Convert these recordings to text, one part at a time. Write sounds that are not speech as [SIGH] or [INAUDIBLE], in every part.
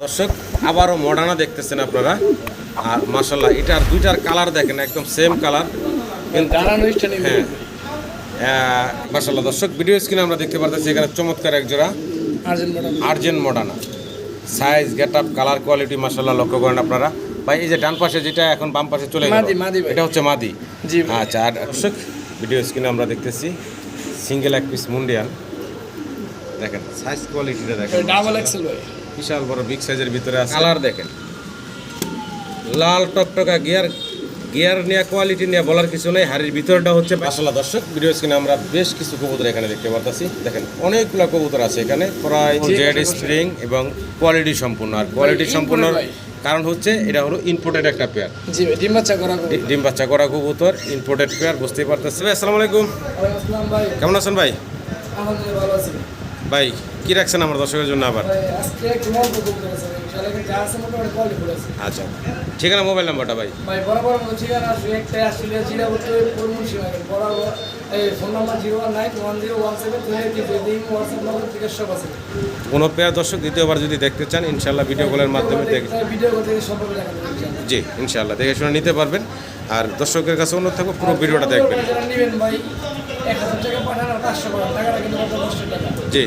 দর্শক আবারও মডার্না দেখতেছেন আপনারা। আর মাসাল্লাহ এটার দুইটার কালার দেখেন একদম সেম কালার। কিন্তু হ্যাঁ। মাসাল্লাহ দর্শক ভিডিও স্ক্রিনে আমরা দেখতে পারতেছি এখানে চমৎকার এক জোড়া argent Modena size getup colour quality মাসাল্লাহ লক্ষ্য করেন আপনারা। ভাই এই যে ডান পাশে যেটা এখন বাম পাশে চলে গেল। এটা হচ্ছে মাদি। জি আচ্ছা আর দর্শক ভিডিও স্ক্রিনে আমরা দেখতেছি সিঙ্গেল এক পিস মুন্ডিয়ান দেখেন সাইজ কোয়ালিটিটা দেখেন ডাবল এক্সেল ভাই। বিশাল বড় বিগ সাইজের ভিতরে আছে। কালার দেখেন। লাল টকটকা গিয়ার গিয়ার নিয়ে কোয়ালিটি নিয়ে বলার কিছু নেই। হাড়ির ভিতরটা হচ্ছে আসলে দর্শক ভিডিও স্ক্রিনে আমরা বেশ কিছু কবুতর এখানে দেখতে পাচ্ছি দেখেন অনেকগুলো কবুতর আছে এখানে। প্রায় জেড স্প্রিং এবং কোয়ালিটি সম্পূর্ণ। আর কোয়ালিটি সম্পূর্ণ কারণ হচ্ছে এটা হলো ইম্পোর্টেড একটা পেয়ার জি ডিম বাচ্চা করা ডিম বাচ্চা করা কবুতর ইম্পোর্টেড পেয়ার বুঝতেই পারতেছি। ভাই আসসালামু আলাইকুম। আসসালাম ভাই। কেমন আছেন ভাই? আলহামদুলিল্লাহ ভালো আছি। ভাই কি রাখছেন আমার দর্শকের জন্য আবার? আচ্ছা ঠিকানা মোবাইল নাম্বারটা ভাই। কোনো পেয়ার দর্শক দ্বিতীয়বার যদি দেখতে চান ইনশাল্লাহ ভিডিও কলের মাধ্যমে। জি ইনশাল্লাহ দেখে শুনে নিতে পারবেন। আর দর্শকের কাছে অনুরোধ থাকবে পুরো ভিডিওটা দেখবেন। জি।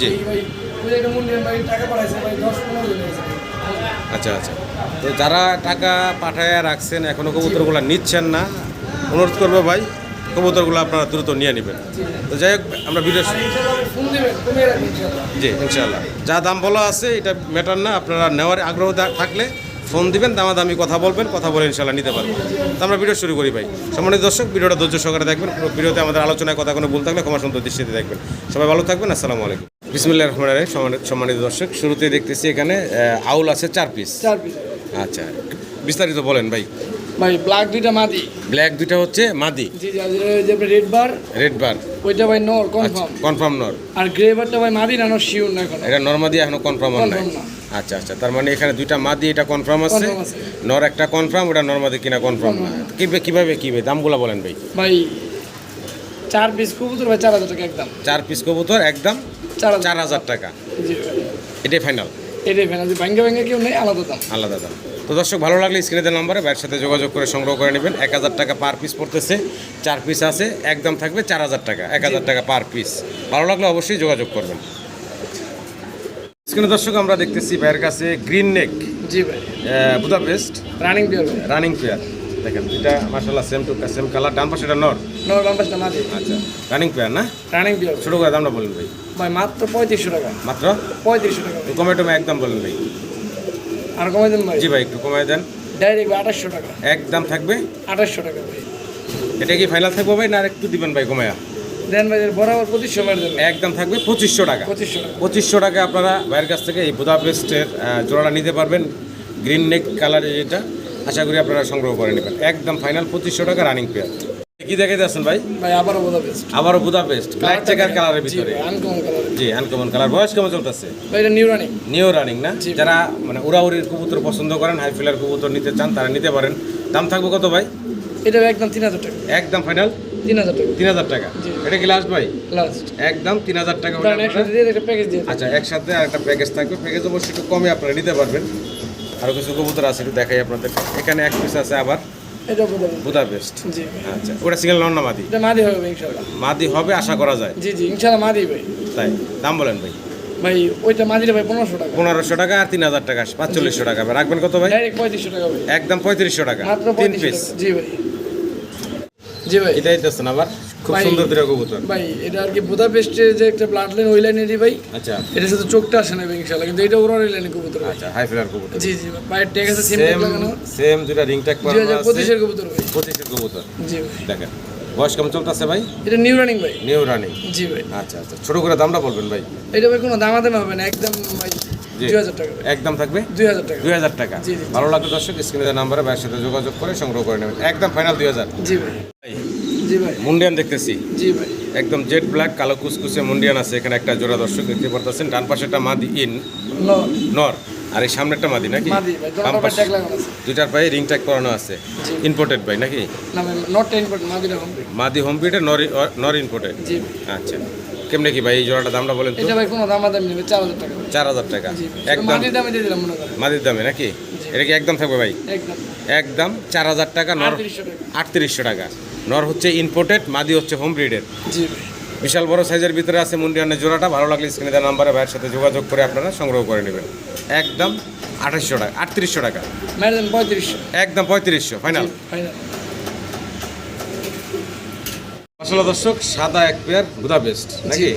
জি। আচ্ছা আচ্ছা। তো যারা টাকা পাঠায় রাখছেন এখনও কবুতরগুলো নিচ্ছেন না, অনুরোধ করব ভাই, কবুতরগুলো আপনারা দ্রুত নিয়ে নেবেন। তো যাই হোক, আমরা ভিডিও জি ইনশাল্লাহ যা দাম বলা আছে, এটা ম্যাটার না, আপনারা নেওয়ার আগ্রহ থাকলে ফোন দিবেন দামাদামি কথা বলবেন কথা বলে ইনশাল্লাহ নিতে পারবেন। তো আমরা ভিডিও শুরু করি ভাই। সম্মানিত দর্শক ভিডিওটা ধৈর্য সহকারে দেখবেন। ভিডিওতে আমাদের আলোচনায় কথা কোনো ভুল থাকলে ক্ষমা সুন্দর দৃষ্টিতে দেখবেন। সবাই ভালো থাকবেন আসসালামু আলাইকুম। বিসমুল্লাহ রহমান রাহিম। সম্মানিত- দর্শক শুরুতেই দেখতেছি এখানে আউল আছে চার পিস চার পিস আচ্ছা বিস্তারিত বলেন ভাই। ভাই ব্ল্যাক দুইটা মাদি। ব্ল্যাক দুইটা হচ্ছে মাদি। জি জি রেড বার রেড বার ওইটা ভাই নর আচ্ছা কনফার্ম কনফার্ম নর। আর গ্রে বারটা ভাই মাদি না নর শিওর না এখন? এটা নর্মাদি এখনও কনফার্ম না। আচ্ছা আচ্ছা। তার মানে এখানে দুইটা মাদি এটা কনফার্ম আছে? নর একটা কনফার্ম ওটা নর্মাদি কিনা কনফার্ম না কীভাবে কীভাবে কীভাবে দামগুলো বলেন ভাই। ভাই চার পিস কবুতর ভাই চার হাজার টাকা একদম। চার পিস কবুতর একদম? চার হাজার। টাকা। জি ভাই। এটাই ফাইনাল এটাই ফেনা ভাঙ্গা ভাঙ্গা কেউ নেই আলাদা দাম। আলাদা দাম। তো দর্শক ভালো লাগলে স্ক্রিনের নাম্বারে ব্যার সাথে যোগাযোগ করে সংগ্রহ করে নেবেন। এক হাজার টাকা পার পিস পড়তেছে। চার পিস আছে একদম থাকবে চার হাজার টাকা। এক হাজার টাকা পার পিস ভালো লাগলে অবশ্যই যোগাযোগ করবেন। স্ক্রিনে দর্শক আমরা দেখতেছি ভাইয়ের কাছে গ্রিন নেক জি ভাই। বুদাপেস্ট রানিং ভাই। Running pair. দেখেন এটা মাসাল্লাহ সেম টু সেম কালার ডান পাশে এটা নর। নর বাম পাশটা মাদি। আচ্ছা রানিং পেয়ার না? রানিং বিয়ার ছোটো করে দামটা বলেন ভাই। ভাই মাত্র পঁয়ত্রিশশো টাকা। মাত্র? পঁয়ত্রিশশো টাকা। কমে টমে একদম বলেন ভাই। আর কমাই দেন ভাই। জি ভাই একটু কমায় দেন। ডাইরেক্ট আঠাশশো টাকা। একদম থাকবে? আঠাশশো টাকা ভাই। এটা কি ফাইনাল থাকবে ভাই না আর একটু দিবেন ভাই কমায়া? দেন বরাবর পঁচিশশো একদম থাকবে পঁচিশশো টাকা। পঁচিশশো টাকা। পঁচিশশো টাকা আপনারা ভাইয়ের কাছ থেকে এই বুদাপেস্টের জোড়াটা নিতে পারবেন। গ্রিন নেক যেটা আশা করি আপনারা সংগ্রহ করে নেবেন। একদম ফাইনাল পঁচিশশো টাকা রানিং পেয়ার। কি ভাই? ভাই আবারও বোঝা বেস্ট আবারও বুদাপেস্ট। ব্ল্যাক চেকার কালারের ভিতরে। Uncommon colour. জি আনকমন কালার। বয়স কেমন চলতেছে? ভাই এটা নিউ রানিং নিউ রানিং না? যারা মানে উড়াউড়ির কবুতর পছন্দ করেন হাই ফিলার কবুতর নিতে চান তারা নিতে পারেন। দাম থাকবে কত ভাই? এটা একদম তিন হাজার টাকা। একদম ফাইনাল তিন হাজার টাকা। তিন হাজার টাকা? এটা কি লাস্ট ভাই? লাস্ট একদম তিন হাজার টাকা প্যাকেজ দিয়ে আচ্ছা একসাথে আর একটা প্যাকেজ থাকবে। প্যাকেজ অবশ্যই একটু কমে আপনারা নিতে পারবেন। আরও কিছু কবুতর আছে একটু দেখাই আপনাদের। এখানে এক পিস আছে আবার। এটা বেস্ট বুদাপেস্ট জি। আচ্ছা ওটা সিঙ্গেল মাদি? এটা মাদি হবে মাদি হবে আশা করা যায়। জি জি মাদি ভাই। তাই দাম বলেন ভাই। ভাই ওইটা মাদিটা ভাই পনেরোশো টাকা। পনেরোশো টাকা আর তিন হাজার টাকা পাঁচচল্লিশশো টাকা। রাখবেন কত ভাই? ডাইরেক্ট পঁয়ত্রিশশো টাকা ভাই। একদম পঁয়ত্রিশশো টাকা। মাত্র তিন পিস জি ভাই। জি ভাই এটাই আবার। খুব সুন্দর দুটো কবুতর। ভাই এটা আর কি বুদাপেস্টের যে একটা ব্লাড লাইন ওই লাইনেরই ভাই। আচ্ছা। এটা শুধু চোখটা আসে না কিন্তু এটা ওরা ওই লাইনে কবুতর আচ্ছা হাই ফিলার কবুতর। জি জি ভাই ট্যাগ আছে সিম সেম লাগানো। সেম দুটা রিং ট্যাগ দুই করানো হাজার আছে। কবুতর ভাই। কবুতর। জি ভাই। দেখেন বয়স কেমন চলতেছে ভাই? এটা নিউ রানিং ভাই। নিউ রানিং জি ভাই। আচ্ছা আচ্ছা ছোট করে দামটা বলবেন ভাই। এটা ভাই কোনো দামাদামি হবে না একদম ভাই একদম থাকবে? দুই হাজার টাকা। দুই হাজার টাকা। ভালো লাগবে দর্শক স্ক্রিনের নাম্বারে ভাইয়ের সাথে যোগাযোগ করে সংগ্রহ করে নেবেন। একদম ফাইনাল দুই হাজার। জি ভাই জি ভাই। মুন্ডিয়ান দেখতেছি। জি ভাই। একদম জেট ব্ল্যাক কালো কুসকুসে মুন্ডিয়ান আছে। এখানে একটা জোড়া দর্শক দেখতে পারতেছেন। ডান পাশে একটা মাদি ইন। নর। আর এই সামনে একটা মাদি নাকি বাম পাশে- দুইটার পায়ে রিং ট্যাগ করানো আছে। ইম্পোর্টেড ভাই নাকি? মাদি হোম বিটে নর নর ইম্পোর্টেড আচ্ছা। কেমনে কি ভাই এই জোড়াটা দামটা বলেন এটা ভাই কোনো দাম দাম নেবে চার হাজার টাকা। ভাই। চার হাজার টাকা। জি। একদম মাটির দামে দিয়ে দিলাম মনে করেন। মাদির দামে নাকি? এটা কি একদম থাকবে ভাই? একদম। একদম চার হাজার টাকা নর আটত্রিশশো টাকা। আটত্রিশশো টাকা। নর হচ্ছে ইম্পোর্টেড মাদি হচ্ছে হোম ব্রিডের জি। ভাই বিশাল বড় সাইজের ভিতরে আছে মুন্ডিয়ানের জোড়াটা ভালো লাগলে স্ক্রিনে দেওয়া নাম্বারে ভাইয়ের সাথে যোগাযোগ করে আপনারা সংগ্রহ করে নেবেন। একদম আঠাশশো টাকা আটত্রিশশো টাকা। ম্যাডাম পঁয়ত্রিশশো। একদম পঁয়ত্রিশশো ফাইনাল ফাইনাল আসলে দর্শক সাদা এক পেয়ার গুদা বেস্ট নাকি?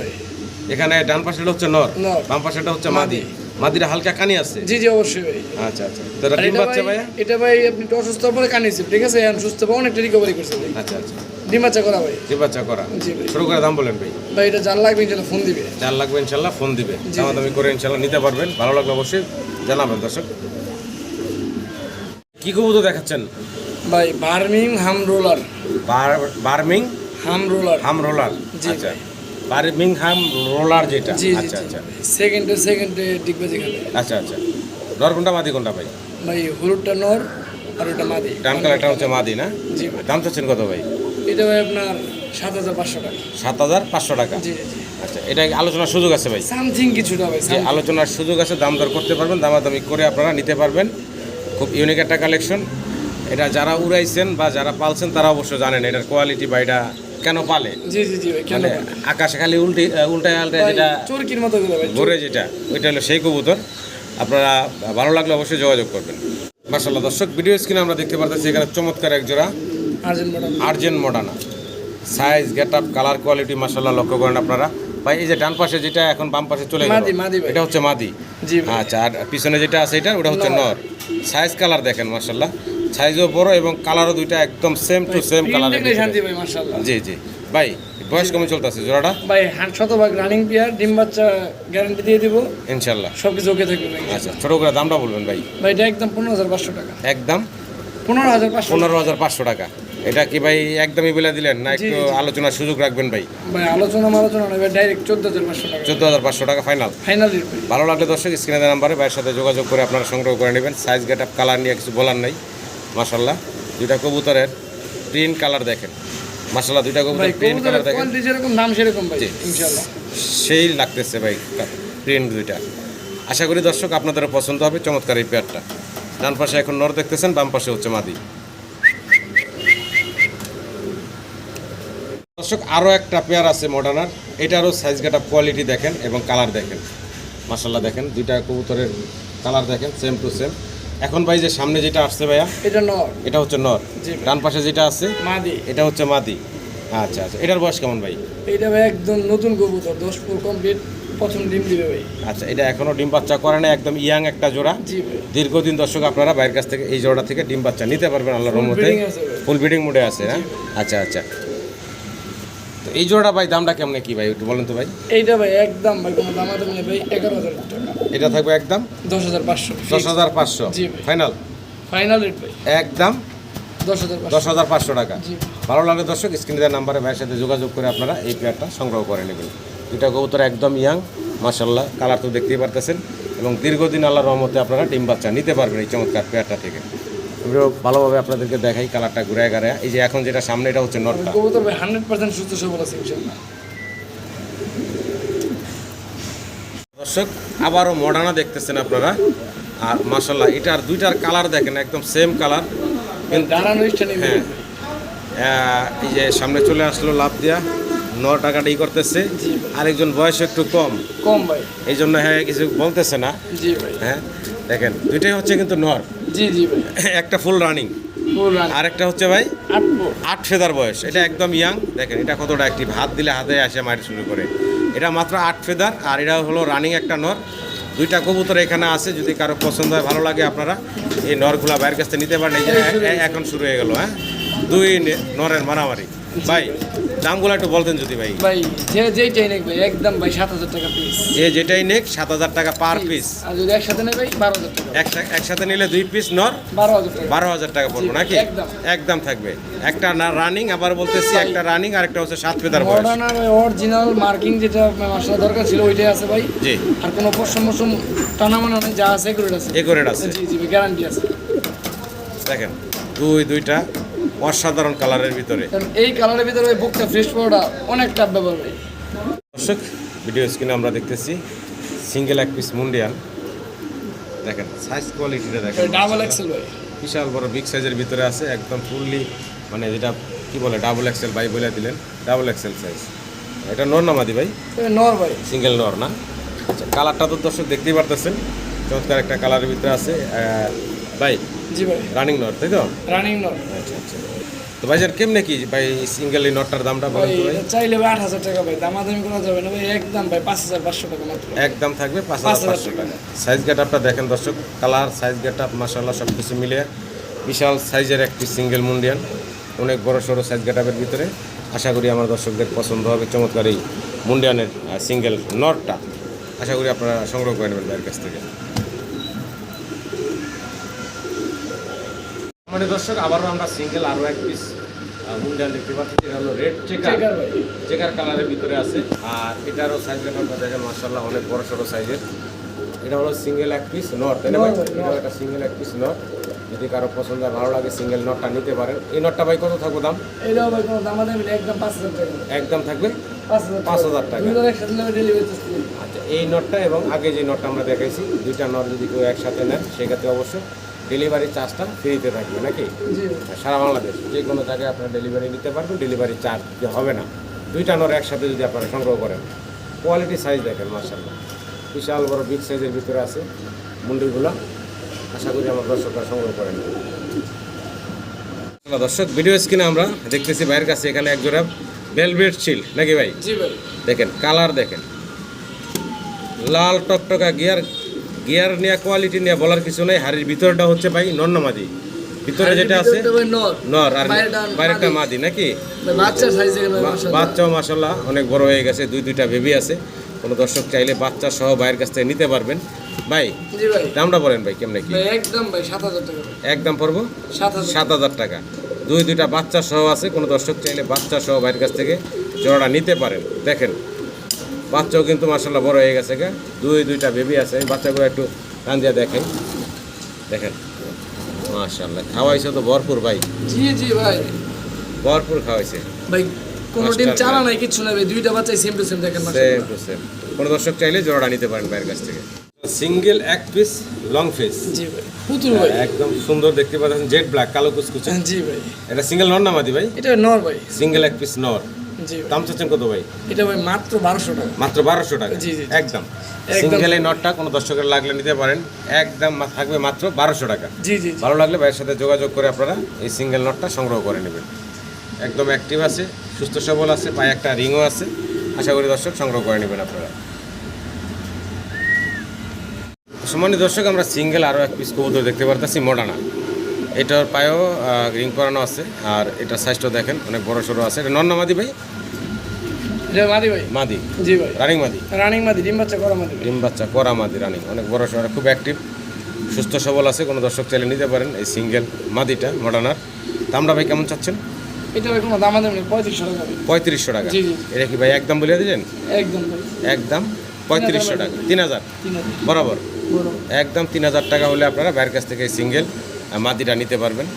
এখানে ডান পাশেটা হচ্ছে নর। বাম পাশেটা হচ্ছে মাদি। মাদিরা হালকা কানি আছে? জি জি অবশ্যই ভাই। আচ্ছা আচ্ছা। তো ডিম বাচ্চা ভাই এটা ভাই আপনি একটু অসুস্থ পরে কানিয়েছে ঠিক আছে? এখন সুস্থ হয়ে অনেকটা রিকভারি করছে ভাই। আচ্ছা আচ্ছা। ডিম বাচ্চা করা ভাই। ডিম বাচ্চা করা। জি ভাই। ছোট করে দাম বলেন ভাই। ভাই এটা জান লাগবে যেন ফোন দিবে। চার লাগবে ইনশাল্লাহ ফোন দিবে। দামাদামি করে ইনশাল্লাহ নিতে পারবেন। ভালো লাগলে অবশ্যই জানাবেন দর্শক। কি কবুতর দেখাচ্ছেন? ভাই বার্মিং হাম রোলার। বার- বার্মিং হাম রোলার। হাম রোলার। আচ্ছা। বার্মিং হাম রোলার যেটা। জি আচ্ছা আচ্ছা। সেকেন্ডে সেকেন্ডে ডিগবে যেখানে আচ্ছা আচ্ছা। নর কোনটা মাদি কোনটা ভাই? ভাই হলুদটা নর আর ওটা মাদি। ডান কালারটা হচ্ছে মাদি না? জি দাম চাচ্ছেন কত ভাই? এটা ভাই আপনার সাত হাজার পাঁচশো টাকা। সাত হাজার পাঁচশো টাকা? জি জি। আচ্ছা এটা আলোচনার সুযোগ আছে ভাই? সামথিং কিছুটা ভাই যে আলোচনার সুযোগ আছে দাম দর করতে পারবেন দামাদামি করে আপনারা নিতে পারবেন। খুব ইউনিক একটা কালেকশন এটা যারা উড়াইছেন বা যারা পালছেন তারা অবশ্য জানেন এটার কোয়ালিটি বা এটা কেন পালে? জি জি জি মানে আকাশে খালি উল্টে উল্টায় আল্টায় যেটা চরকির মতো ঘুরে যেটা ওইটা হলো সেই কবুতর। আপনারা ভালো লাগলে অবশ্যই যোগাযোগ করবেন। মার্শাল্লাহ দর্শক ভিডিও স্ক্রিনে আমরা দেখতে পারতেছি এখানে চমৎকার এক জোড়া argent Modena size getup colour quality মার্শাল্লাহ লক্ষ্য করেন আপনারা। ভাই এই যে ডান পাশে যেটা এখন বাম পাশে চলে গেল। এটা হচ্ছে মাদি। জি আচ্ছা আর পিছনে যেটা আছে এটা ওটা হচ্ছে নর। নর। সাইজ কালার দেখেন মার্শাল্লাহ সাইজও বড় এবং কালারও দুইটা একদম সেম টু সেম কালার জি জি। ভাই বয়স কেমন চলতেছে? জোড়াটা? ভাই শতভাগ রানিং প্লেয়ার ডিম বাচ্চা গ্যারান্টি দিয়ে দিব। ইনশাল্লাহ সব কিছু ওকে থাকবে আচ্ছা ছোট করে দামটা বলবেন ভাই। ভাই এটা একদম পনেরো হাজার পাঁচশো টাকা। একদম? পনেরো হাজার পাঁচশো। পনেরো হাজার পাঁচশো টাকা। এটা কি ভাই একদমই বলে দিলেন না একটু। আলোচনার সুযোগ রাখবেন ভাই? ভাই আলোচনা আলোচনা নয় ভাই ডাইরেক্ট চোদ্দ হাজার পাঁচশো টাকা। চোদ্দ হাজার পাঁচশো টাকা ফাইনাল ফাইনাল ভালো লাগলে দর্শক স্ক্রিনে দেওয়া নাম্বারে ভাইয়ের সাথে যোগাযোগ করে আপনারা সংগ্রহ করে নেবেন। সাইজ গেট আপ কালার নিয়ে কিছু বলার নাই। মাসাল্লাহ দুইটা কবুতরের প্রিন্ট কালার দেখেন। মাসাল্লাহ দুইটা কবুতর প্রিন্ট কালার দেখেন। যেরকম দাম সেরকম ভাই জি। ইনশাল্লাহ সেই লাগতেছে ভাই প্রিন্ট দুইটা। আশা করি দর্শক আপনাদেরও পছন্দ হবে চমৎকার এই পেয়ারটা ডান পাশে এখন নর দেখতেছেন বাম পাশে হচ্ছে মাদি। দর্শক আরও একটা পেয়ার আছে মডার্নার এটারও সাইজ গেট আপ কোয়ালিটি দেখেন এবং কালার দেখেন। মাসাল্লাহ দেখেন দুইটা কবুতরের কালার দেখেন সেম টু সেম এখন ভাই যে সামনে যেটা আসছে ভাইয়া এটা নর। এটা হচ্ছে নর। ডান পাশে যেটা আছে মাদি। এটা হচ্ছে মাদি। আচ্ছা আচ্ছা এটার বয়স কেমন ভাই? এটা ভাই একদম নতুন কবুতর দশ ফুল কমপ্লিট প্রথম ডিম দিবে ভাই। আচ্ছা এটা এখনও ডিম বাচ্চা করে না একদম ইয়াং একটা জোড়া। দীর্ঘদিন দর্শক আপনারা বাইরের কাছ থেকে এই জোড়া থেকে ডিম বাচ্চা নিতে পারবেন আল্লাহর রহমতে। ফুল ব্রিডিং মোডে আছে হ্যাঁ? আচ্ছা আচ্ছা। তো এই জোড়াটা ভাই দামটা কেমন কি ভাই একটু বলেন তো ভাই। এইটা ভাই একদম ভাই কোনো দাম আদাম নেই ভাই এগারো হাজার টাকা। এটা থাকবে একদম দশ হাজার পাঁচশো। দশ হাজার পাঁচশো। জি ফাইনাল ফাইনাল রেট ভাই। একদম দশ হাজার পাঁচশো। টাকা। ভালো লাগলে দর্শক স্ক্রিনে দেওয়ার নাম্বারে ভাইয়ের সাথে যোগাযোগ করে আপনারা এই পেয়ারটা সংগ্রহ করে নেবেন। দুইটা কবুতর একদম ইয়াং মাসাল্লাহ কালার তো দেখতেই পারতেছেন। এবং দীর্ঘদিন আল্লাহ রহমতে আপনারা ডিম বাচ্চা নিতে পারবেন এই চমৎকার পেয়ারটা থেকে। আমিও ভালোভাবে আপনাদেরকে দেখাই কালারটা ঘুরে গাড়ে এই যে এখন যেটা সামনে এটা হচ্ছে নটটা। কবুতর ভাই হান্ড্রেড পার্সেন্ট সুস্থ সবল আছে ইনশাল্লাহ দর্শক আবারও মডার্না দেখতেছেন আপনারা। আর মাসাল্লাহ এটার দুইটার কালার দেখেন একদম সেম কালার। হ্যাঁ। এই যে সামনে চলে আসলো লাভ দিয়া ন টাকাটা ই করতেছে। আরেকজন বয়স একটু কম। কম ভাই। এই জন্য হ্যাঁ কিছু বলতেছে না। হ্যাঁ দেখেন দুইটাই হচ্ছে কিন্তু নর জি জি ভাই একটা ফুল রানিং আর একটা হচ্ছে ভাই আট ফেদার বয়স। এটা একদম ইয়াং দেখেন এটা কতটা একটি হাত দিলে হাতে আসে মারি শুরু করে। এটা মাত্র আট ফেদার আর এটা হলো রানিং একটা নর। দুইটা কবুতর এখানে আছে যদি কারও পছন্দ হয় ভালো লাগে আপনারা এই নরগুলা বাইরের কাছ থেকে নিতে পারেন। এই এখন শুরু হয়ে গেল হ্যাঁ? দুই নরের মারামারি। ভাই দামগুলো একটু বলতেন যদি ভাই। ভাই যে যেই চাই নাকি ভাই একদম ভাই সাত হাজার টাকা পিস যে যেটাই নেক সাত হাজার টাকা পার পিস আর যদি একসাথে নেই ভাই বারো হাজার টাকা। একসাথে নিলে দুই পিস নর বারো হাজার টাকা। বারো হাজার টাকা পড়ব নাকি? একদম। থাকবে। একটা না রানিং আবার বলতেছি একটা রানিং আর একটা হচ্ছে সাত ফেদার বয়স। অরিজিনাল মার্কিং যেটা মশলা দরকার ছিল ওইটাই আছে ভাই। জি। আর কোনো পশম মশম টানা মানা নেই যা আছে এগুলো আছে। এগোরেড আছে। জি জি গ্যারান্টি আছে। দেখেন দুই দুইটা অসাধারণ কালারের ভিতরে। এই কালারের ভিতরে ওই বুকটা ফ্রেশ পাওয়াটা অনেক টাপ ব্যাপার দর্শক ভিডিও স্ক্রিনে আমরা দেখতেছি সিঙ্গেল এক পিস মুন্ডিয়ান দেখেন সাইজ কোয়ালিটিটা দেখেন। ডাবল এক্সেল ভাই। বিশাল বড় বিগ সাইজের ভিতরে আছে একদম ফুললি মানে যেটা কি বলে ডাবল এক্সেল বাই বলে দিলেন ডাবল এক্সেল সাইজ এটা নর নামাদি ভাই? নর ভাই। সিঙ্গেল নর না? আচ্ছা কালারটা তো দর্শক দেখতেই পারতেছেন। চমৎকার একটা কালারের ভিতরে আছে ভাই? জি ভাই। রানিং নর তাই তো? রানিং নর আচ্ছা আচ্ছা। তো ভাই স্যার কেমনে কি ভাই সিঙ্গেল নটটার দামটা বলেন তো ভাই চাইলে ভাই আট হাজার টাকা ভাই দামাদামি করা যাবে না ভাই একদম ভাই পাঁচ হাজার পাঁচশো টাকা মাত্র। একদম থাকবে পাঁচ হাজার পাঁচশো টাকা। টাকা। সাইজ গেট আপটা দেখেন দর্শক কালার সাইজ গেট আপ মাসাল্লাহ সব কিছু মিলে বিশাল সাইজের একটি সিঙ্গেল মুন্ডিয়ান অনেক বড় সড়ো সাইজ গেট আপের ভিতরে। আশা করি আমার দর্শকদের পছন্দ হবে চমৎকার এই মুন্ডিয়ানের সিঙ্গেল নটটা আশা করি আপনারা সংগ্রহ করে নেবেন ভাইয়ের কাছ থেকে। মানে দর্শক আবারও আমরা সিঙ্গেল আরও এক পিস মুন্ডিয়ান দেখতে পাচ্ছি। এটা হলো রেড চেকার চেকার কালারের ভিতরে আছে। আর এটারও সাইজ ব্যাপারটা দেখেন মার্শাল্লাহ অনেক বড় সড়ো সাইজের এটা হলো সিঙ্গেল এক পিস নট তাই না ভাই। এটা একটা সিঙ্গেল এক পিস নট যদি কারও পছন্দ ভালো লাগে সিঙ্গেল নটটা নিতে পারেন। এই নটটা ভাই কত থাকব দাম? ভাই কোনো নেই একদম পাঁচ হাজার টাকা। একদম থাকবে? পাঁচ হাজার পাঁচ টাকা। আচ্ছা এই নটটা এবং আগে যে নটটা আমরা দেখাইছি দুইটা নট যদি কেউ একসাথে নেন সেক্ষেত্রে অবশ্যই ডেলিভারি চার্জটা ফ্রিতে থাকবে নাকি? সারা বাংলাদেশ যে কোনো জায়গায় আপনারা ডেলিভারি নিতে পারবেন ডেলিভারি চার্জ হবে না। দুইটা নর একসাথে যদি আপনারা সংগ্রহ করেন কোয়ালিটি সাইজ দেখেন মার্শাল্লাহ বিশাল বড় বিগ সাইজের ভিতরে আছে মুন্ডিগুলো আশা করি আমার দর্শকরা সংগ্রহ করেন। দর্শক ভিডিও স্ক্রিনে আমরা দেখতেছি ভাইয়ের কাছে এখানে এক জোড়া ভেলভেট চিল নাকি ভাই? দেখেন কালার দেখেন। লাল টকটকা গিয়ার গিয়ার নিয়ে কোয়ালিটি নিয়ে বলার কিছু নেই। হাড়ির ভিতরটা হচ্ছে ভাই নন্নমাদি ভিতরে যেটা আছে নর। আর বাইরেটা মাদি। নাকি। বাচ্চাও মাসাল্লাহ অনেক বড় হয়ে গেছে দুই দুইটা বেবি আছে। কোনো দর্শক চাইলে বাচ্চা সহ ভাইয়ের কাছ থেকে নিতে পারবেন। ভাই দামটা বলেন ভাই কেমনে কি? একদম ভাই সাত হাজার টাকা। একদম পড়ব? সাত হাজার টাকা। দুই দুইটা বাচ্চা সহ আছে কোনো দর্শক চাইলে বাচ্চা সহ ভাইয়ের কাছ থেকে জোড়াটা নিতে পারেন। দেখেন বাচ্চাও কিন্তু মাসাল্লাহ বড় হয়ে গেছে গা। দুই দুইটা বেবি আছে। আমি বাচ্চাগুলো একটু কান দিয়ে দেখেন দেখেন। মাশাল্লাহ খাওয়াইছে তো ভরপুর ভাই। জি জি ভাই। ভরপুর খাওয়াইছে। ভাই কোনো ডিম চালা নাই কিছু নাই ভাই। দুইটা বাচ্চাই সেম টু সেম দেখেন সেম টু সেম কোনো দর্শক চাইলে জোড়াটা নিতে পারেন ভাইয়ের কাছ থেকে। সিঙ্গেল এক পিস লং ফেস জি ভাই। পুতুল ভাই। একদম সুন্দর দেখতে পাচ্ছেন জেড ব্ল্যাক কালো কুচকুচে। জি ভাই। এটা সিঙ্গেল নর নামাদি ভাই? এটা নর ভাই। সিঙ্গেল এক পিস নর। দাম চাচ্ছেন কত ভাই? এটা ভাই মাত্র বারোশো টাকা। মাত্র বারোশো টাকা? জি, জি। একদম। সিঙ্গেল এই নটটা কোনো দর্শকের লাগলে নিতে পারেন। একদম থাকবে মাত্র বারোশো টাকা। জি জি জি। ভালো লাগলে ভাইয়ের সাথে যোগাযোগ করে আপনারা এই সিঙ্গেল নটটা সংগ্রহ করে নেবেন। একদম অ্যাক্টিভ আছে সুস্থ সবল আছে পায়ে একটা রিংও আছে। আশা করি দর্শক সংগ্রহ করে নেবেন আপনারা। সম্মানিত দর্শক আমরা সিঙ্গেল আরও এক পিস কবুতর দেখতে পারতেছি মোডানা। এটার পায়েও রিং করানো আছে আর এটার সাইজটা দেখেন অনেক বড় সড়ো আছে। এটা নন্না মাদি ভাই? এটা মাদি ভাই। মাদি? জি ভাই। রানিং মাদি? রানিং মাদি ডিম বাচ্চা করা মাদি ডিম বাচ্চা করা মাদি রানিং অনেক বড় সড়ো খুব অ্যাক্টিভ সুস্থ সবল আছে। কোনো দর্শক চাইলে নিতে পারেন এই সিঙ্গেল মাদিটা মডার্নার দামটা ভাই কেমন চাচ্ছেন? এটা ভাই কোনো দাম নেই পঁয়ত্রিশশো টাকা পঁয়ত্রিশশো। এটা কি ভাই একদম বলে দিলেন? একদম একদম পঁয়ত্রিশশো টাকা। তিন হাজার বরাবর? একদম তিন হাজার টাকা হলে আপনারা বাইরের কাছ থেকে সিঙ্গেল মাদিটা নিতে পারবেন।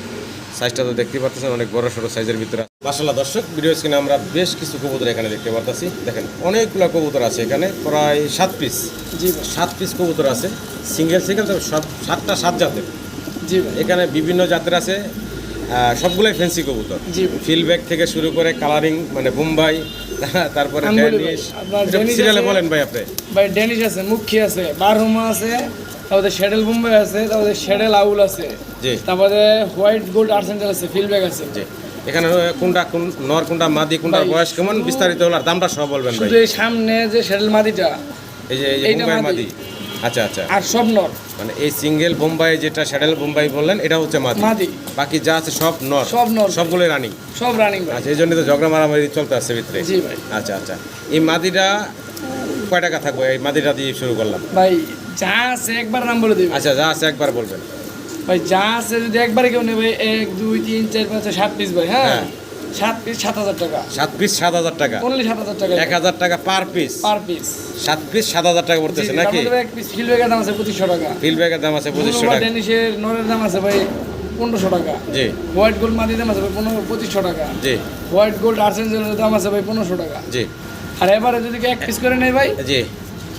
সাইজটা তো দেখতে পাচ্ছেন অনেক বড় সড়ো সাইজের ভিতরে। মাসাল্লাহ দর্শক ভিডিও স্ক্রিনে আমরা বেশ কিছু কবুতর এখানে দেখতে পারতেছি। দেখেন অনেকগুলো কবুতর আছে এখানে প্রায় সাত পিস জি সাত পিস কবুতর আছে সিঙ্গেল সিঙ্গেল সব সাতটা সাত জাতের। জি এখানে বিভিন্ন জাতের আছে সবগুলোই ফ্যান্সি কবুতর। ফিলব্যাক থেকে শুরু করে কালারিং মানে বোম্বাই [LAUGHS] তারপরে ড্যানিশ ড্যানিশ সিরিয়ালে বলেন ভাই আপনি? ভাই ডেনিশ আছে মুখী আছে বারহুমা আছে তারপরে শ্যাডেল বোম্বাই আছে তারপরে শ্যাডেল আউল আছে জি। তারপরে হোয়াইট গোল্ড আর্সেন্টাল আছে ফিলব্যাক আছে। জি। এখানে কোনটা কোন নর কোনটা মাদি কোনটার বয়স কেমন বিস্তারিত হলো আর দামটা সব বলবেন ভাই। শুধু এই সামনে যে শ্যাডেল মাদিটা এই যে এই যে এইটা বোম্বাই মাদি। মাদি। আচ্ছা আচ্ছা। আর সব নর। মানে এই সিঙ্গেল বোম্বাই যেটা স্যাডেল বোম্বাই বললেন এটা হচ্ছে মাদি। মাদি। বাকি যা আছে সব নর। সব নর। সবগুলোই রানিং সব রানিং ভাই। আচ্ছা এই জন্য তো ঝগড়া মারামারি চলতে আসছে ভিতরে। জি ভাই। আচ্ছা আচ্ছা। এই মাদিটা কয় টাকা থাকবে? এই মাদিটা দিয়ে শুরু করলাম। ভাই যা আছে একবার নাম বলে দিবি। আচ্ছা যা আছে একবার বলবেন। ভাই যা আছে যদি একবারে কেউ নেবে এক দুই তিন চার পাঁচ সাত পিস ভাই হ্যাঁ? হ্যাঁ। সাত পিস সাত হাজার টাকা। সাত পিস সাত হাজার টাকা। অনলি সাত হাজার টাকা। এক হাজার টাকা পার পিস পার পিস সাত পিস সাত হাজার টাকা পড়তেছে নাকি? এক পিস ফিল ব্যাগের দাম আছে পঁচিশশো টাকা। ফিল ব্যাগের দাম আছে পঁচিশশো টাকা। ডেনিশের নরের দাম আছে ভাই পনেরোশো টাকা। জি। হোয়াইট গোল্ড মাদির দাম আছে ভাই পনেরো পঁচিশশো টাকা। জি। হোয়াইট গোল্ড আর্সেন্সের দাম আছে ভাই পনেরোশো টাকা। জি। আর এবারে যদি এক পিস করে নেয় ভাই? জি।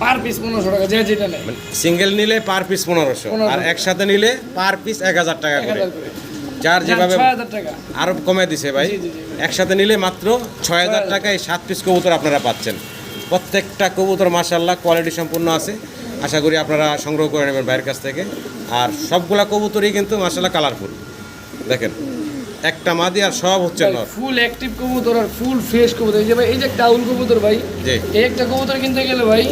পার পিস পনেরোশো টাকা যে যেটা নেয়। মানে সিঙ্গেল নিলে পার পিস পনেরোশো আর একসাথে নিলে পার পিস এক হাজার টাকা করে। যার যেভাবে হাজার টাকা। আরও কমে দিছে ভাই। একসাথে নিলে মাত্র ছয় হাজার 6,000 টাকায় সাত পিস কবুতর আপনারা পাচ্ছেন। প্রত্যেকটা কবুতর মাসাল্লাহ কোয়ালিটি সম্পূর্ণ আছে। আশা করি আপনারা সংগ্রহ করে নেবেন ভাইয়ের কাছ থেকে। আর সবগুলা কবুতরই কিন্তু মাসাল্লাহ কালারফুল দেখেন। একটা মাদি আর সব হচ্ছে নর। ফুল অ্যাক্টিভ কবুতর আর ফুল ফ্রেশ কবুতর। এই যে ভাই এই যে একটা আউল কবুতর ভাই জি। এই একটা কবুতর কিনতে গেলে ভাই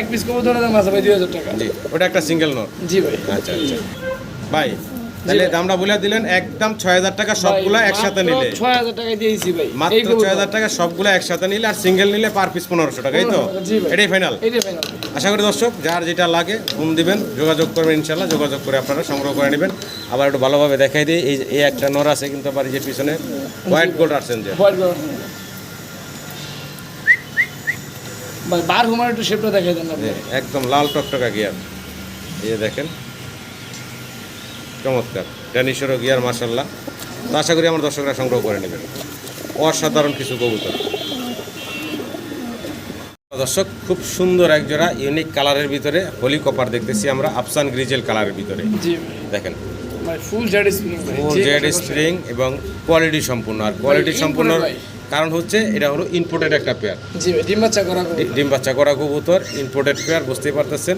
এক পিস কবুতরের দাম আছে ভাই দুই হাজার টাকা। জি ওটা একটা সিঙ্গেল নর। জি ভাই। আচ্ছা আচ্ছা। ভাই তাহলে দামটা বলে দিলেন একদম ছয় হাজার টাকা সবগুলা একসাথে নিলে। ছয় হাজার টাকায় দিয়েছি ভাই মাত্র। ছয় হাজার টাকা সবগুলা একসাথে নিলে আর সিঙ্গেল নিলে পার পিস পনেরোশো টাকা এই তো? 1500 জি ভাই। এটাই ফাইনাল এইটাই ফাইনাল আশা করি দর্শক যার যেটা লাগে ফোন দিবেন যোগাযোগ করবেন ইনশাল্লাহ যোগাযোগ করে আপনারা সংগ্রহ করে নেবেন। আবার একটু ভালোভাবে দেখাই দিই এই এই একটা নর আছে কিন্তু আবার যে পিছনে হোয়াইট গোল্ড আসছেন যে। বার হুমার একটু শেপটা দেখাই দেন একদম লাল টকটকা গিয়ার এই দেখেন চমৎকার। ড্যানিশেরও গিয়ার মাসাল্লাহ তো আশা করি আমার দর্শকরা সংগ্রহ করে নেবেন। অসাধারণ কিছু কবুতর। দর্শক খুব সুন্দর এক জোড়া ইউনিক কালারের ভিতরে হোলি কপার দেখতেছি আমরা আফসান গ্রিজেল কালারের ভিতরে। দেখেন। ফুল জেড স্প্রিং ফুল জেড স্প্রিং এবং কোয়ালিটি সম্পূর্ণ। আর কোয়ালিটি সম্পূর্ণ কারণ হচ্ছে এটা হলো ইম্পোর্টেড একটা পেয়ার ডিম বাচ্চা করা। ডিম বাচ্চা করা কবুতর ইম্পোর্টেড পেয়ার বুঝতেই পারতেছেন।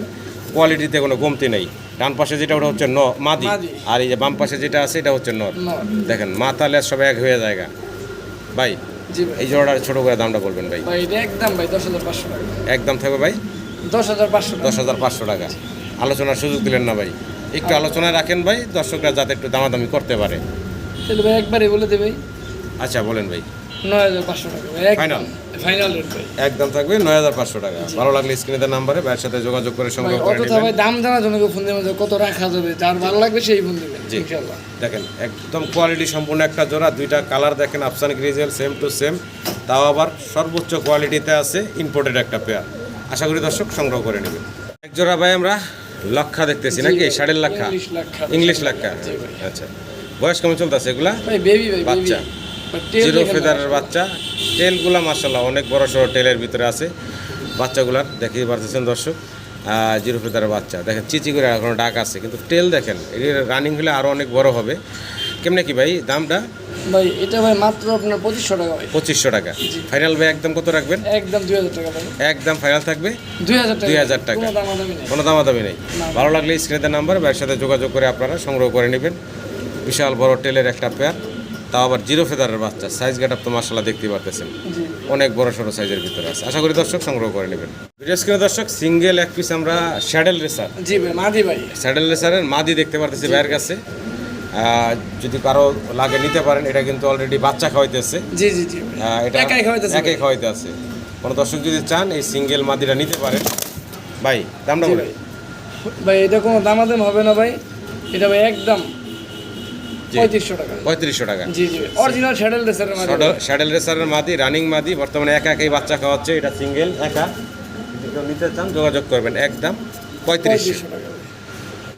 কোয়ালিটিতে কোনো কমতি নেই। ডান পাশে যেটা ওটা হচ্ছে ন মাদি। আর এই যে বাম পাশে যেটা আছে এটা হচ্ছে নর। দেখেন মাথা লেস সব এক হয়ে জায়গা ভাই জি ভাই। এই জোড়াটার ছোট করে দামটা বলবেন ভাই। ভাই এটা একদম ভাই দশ হাজার পাঁচশো টাকা। একদম থাকবে ভাই? দশ হাজার পাঁচশো টাকা। দশ হাজার পাঁচশো টাকা। আলোচনার সুযোগ দিলেন না ভাই। একটু আলোচনায় রাখেন ভাই দর্শকরা যাতে একটু দামাদামি করতে পারে। তাহলে ভাই একবারে বলে দেবে আচ্ছা বলেন ভাই। নয় হাজার পাঁচশো টাকা। ভাই ফাইনাল রেট ভাই। একদম থাকবে নয় হাজার পাঁচশো টাকা। ভালো লাগলে স্ক্রিনে নাম্বারে ভাইয়ের সাথে যোগাযোগ করে সংগ্রহ করে ভাই দাম জানার জন্য কেউ ফোন দেবেন কত রাখা যাবে যার ভালো লাগবে সেই ফোন দেবেন জি। দেখেন একদম কোয়ালিটি সম্পূর্ণ একটা জোড়া দুইটা কালার দেখেন আফসান গ্রিজেল সেম টু সেম তাও আবার সর্বোচ্চ কোয়ালিটিতে আছে ইম্পোর্টেড একটা পেয়ার আশা করি দর্শক সংগ্রহ করে নেবেন। এক জোড়া ভাই আমরা লক্ষা দেখতেছি নাকি? ষাটের লাক্ষা? ইংলিশ লাক্ষা। আচ্ছা। বয়স কেমন চলতেছে এগুলা? বাচ্চা। জিরো ফেদারের বাচ্চা। টেলগুলা মাসাল্লাহ অনেক বড় সড়ো টেলের ভিতরে আছে। বাচ্চাগুলার দেখেই পারতেছেন দর্শক। জিরো ফেদারের বাচ্চা। দেখেন চিচি করে এখনও ডাক আছে। কিন্তু টেল দেখেন এর রানিং হলে আরও অনেক বড় হবে। কেমনে কি ভাই দামটা? ভাই এটা ভাই মাত্র আপনার পঁচিশশো টাকা ভাই। পঁচিশশো টাকা। ফাইনাল ভাই একদম কত রাখবেন? একদম দুই হাজার টাকা একদম ফাইনাল থাকবে? দুই হাজার টাকা। 2000 টাকা। কোনো দামাদামি নেই। ভালো লাগলে স্ক্রিনের নাম্বার ভাইয়ের সাথে যোগাযোগ করে আপনারা সংগ্রহ করে নেবেন। বিশাল বড় টেলের একটা পেয়ার তাও আবার জিরো ফেদারের বাচ্চা। সাইজ গেট তো মাসাল্লাহ দেখতেই পারতেছেন। অনেক বড় সড়ো সাইজের ভিতরে আছে। আশা করি দর্শক সংগ্রহ করে নেবেন। ভিডিও স্ক্রিনে দর্শক সিঙ্গেল এক পিস আমরা স্যাডেল রেসার জি ভাই মাদি ভাই। স্যাডেল রেসারের মাদি দেখতে পারতেছি ভাইয়ের কাছে। যদি কারও লাগে নিতে পারেন এটা কিন্তু অলরেডি বাচ্চা খাওয়াইতেছে। জি জি জি এটা একাই খাওয়াইতেছে একাই খাওয়াইতে আছে। কোনো দর্শক যদি চান এই সিঙ্গেল মাদিটা নিতে পারেন। ভাই দামটা বলে ভাই। ভাই এটা কোনো দামাদাম হবে না ভাই। এটা ভাই একদম। পঁয়ত্রিশশো টাকা। পঁয়ত্রিশশো টাকা। জি জি। অরিজিনাল শ্যাডেল রেসারের মাদি। শ্যাডেল- শ্যাডেল রেসারের মাদি রানিং মাদি বর্তমানে একা একাই বাচ্চা খাওয়াচ্ছে এটা সিঙ্গেল একা। নিতে চান যোগাযোগ করবেন একদম পঁয়ত্রিশশো টাকা।